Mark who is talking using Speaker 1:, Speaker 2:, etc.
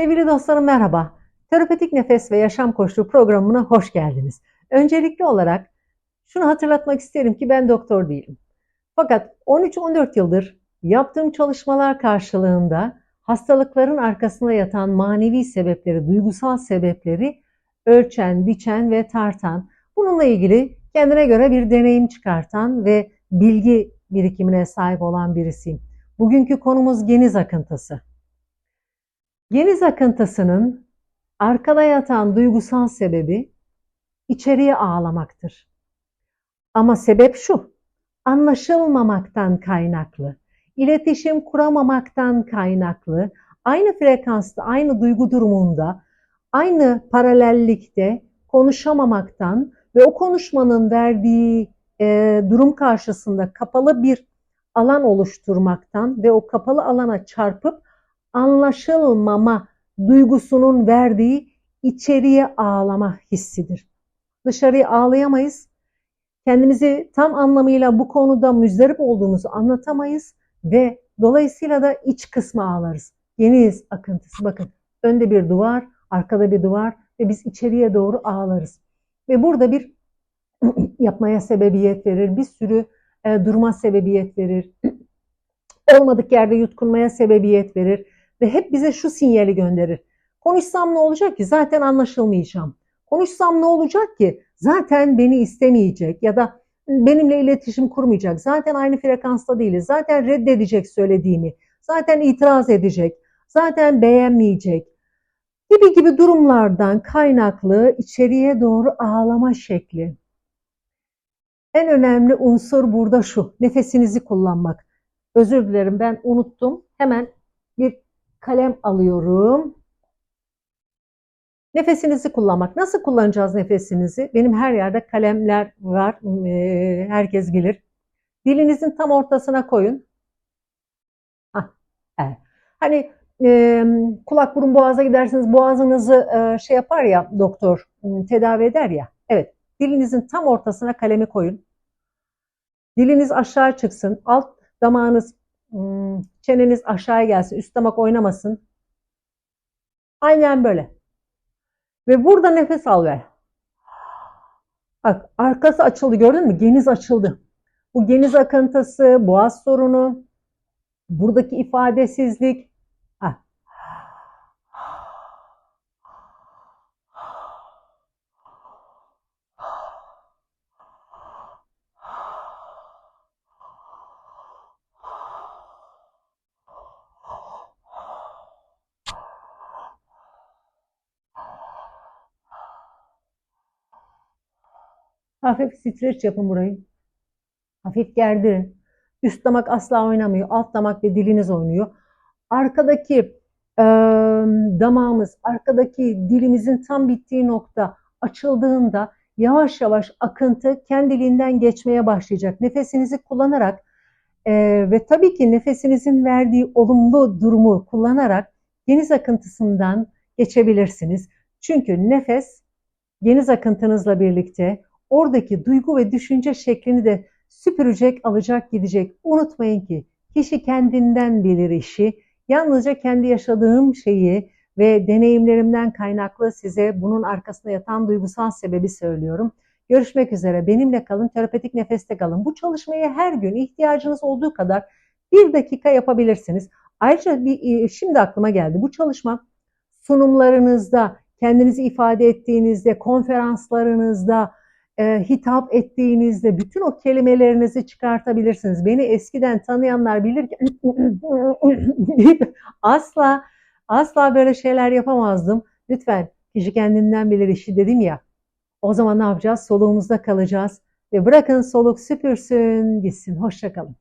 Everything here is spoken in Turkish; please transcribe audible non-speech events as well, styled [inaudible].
Speaker 1: Sevgili dostlarım merhaba. Terapetik Nefes ve Yaşam Koçluğu programına hoş geldiniz. Öncelikli olarak şunu hatırlatmak isterim ki ben doktor değilim. Fakat 13-14 yıldır yaptığım çalışmalar karşılığında hastalıkların arkasında yatan manevi sebepleri, duygusal sebepleri ölçen, biçen ve tartan, bununla ilgili kendine göre bir deneyim çıkartan ve bilgi birikimine sahip olan birisiyim. Bugünkü konumuz geniz akıntısı. Geniz akıntısının arkada yatan duygusal sebebi içeriye ağlamaktır. Ama sebep şu, anlaşılmamaktan kaynaklı, iletişim kuramamaktan kaynaklı, aynı frekansta, aynı duygu durumunda, aynı paralellikte konuşamamaktan ve o konuşmanın verdiği e, durum karşısında kapalı bir alan oluşturmaktan ve o kapalı alana çarpıp anlaşılmama duygusunun verdiği içeriye ağlama hissidir. Dışarıya ağlayamayız. Kendimizi tam anlamıyla bu konuda müzdarip olduğumuzu anlatamayız ve dolayısıyla da iç kısmı ağlarız. Geniz akıntısı bakın önde bir duvar, arkada bir duvar ve biz içeriye doğru ağlarız. Ve burada bir [clears throat] yapmaya sebebiyet verir, bir sürü e, durma sebebiyet verir, [clears throat] olmadık yerde yutkunmaya sebebiyet verir ve hep bize şu sinyali gönderir. Konuşsam ne olacak ki? Zaten anlaşılmayacağım. Konuşsam ne olacak ki? Zaten beni istemeyecek ya da benimle iletişim kurmayacak. Zaten aynı frekansta değiliz. Zaten reddedecek söylediğimi. Zaten itiraz edecek. Zaten beğenmeyecek. Gibi gibi durumlardan kaynaklı içeriye doğru ağlama şekli. En önemli unsur burada şu. Nefesinizi kullanmak. Özür dilerim ben unuttum. Hemen bir kalem alıyorum. Nefesinizi kullanmak. Nasıl kullanacağız nefesinizi? Benim her yerde kalemler var. Ee, herkes bilir. Dilinizin tam ortasına koyun. Hah, evet. Hani e, kulak burun boğaza gidersiniz boğazınızı e, şey yapar ya doktor tedavi eder ya. Evet dilinizin tam ortasına kalemi koyun. Diliniz aşağı çıksın. Alt damağınız çeneniz aşağıya gelsin. Üst damak oynamasın. Aynen böyle. Ve burada nefes al ver. Bak arkası açıldı gördün mü? Geniz açıldı. Bu geniz akıntısı, boğaz sorunu, buradaki ifadesizlik. Hafif streç yapın burayı. Hafif gerdirin. Üst damak asla oynamıyor. Alt damak ve diliniz oynuyor. Arkadaki e, damağımız, arkadaki dilimizin tam bittiği nokta açıldığında yavaş yavaş akıntı kendiliğinden geçmeye başlayacak. Nefesinizi kullanarak e, ve tabii ki nefesinizin verdiği olumlu durumu kullanarak geniz akıntısından geçebilirsiniz. Çünkü nefes geniz akıntınızla birlikte oradaki duygu ve düşünce şeklini de süpürecek, alacak, gidecek. Unutmayın ki kişi kendinden bilir işi. Yalnızca kendi yaşadığım şeyi ve deneyimlerimden kaynaklı size bunun arkasında yatan duygusal sebebi söylüyorum. Görüşmek üzere. Benimle kalın, terapetik nefeste kalın. Bu çalışmayı her gün ihtiyacınız olduğu kadar bir dakika yapabilirsiniz. Ayrıca bir, şimdi aklıma geldi. Bu çalışma sunumlarınızda, kendinizi ifade ettiğinizde, konferanslarınızda, e, hitap ettiğinizde bütün o kelimelerinizi çıkartabilirsiniz. Beni eskiden tanıyanlar bilir ki asla asla böyle şeyler yapamazdım. Lütfen kişi kendinden bilir işi dedim ya. O zaman ne yapacağız? Soluğumuzda kalacağız ve bırakın soluk süpürsün gitsin. Hoşçakalın.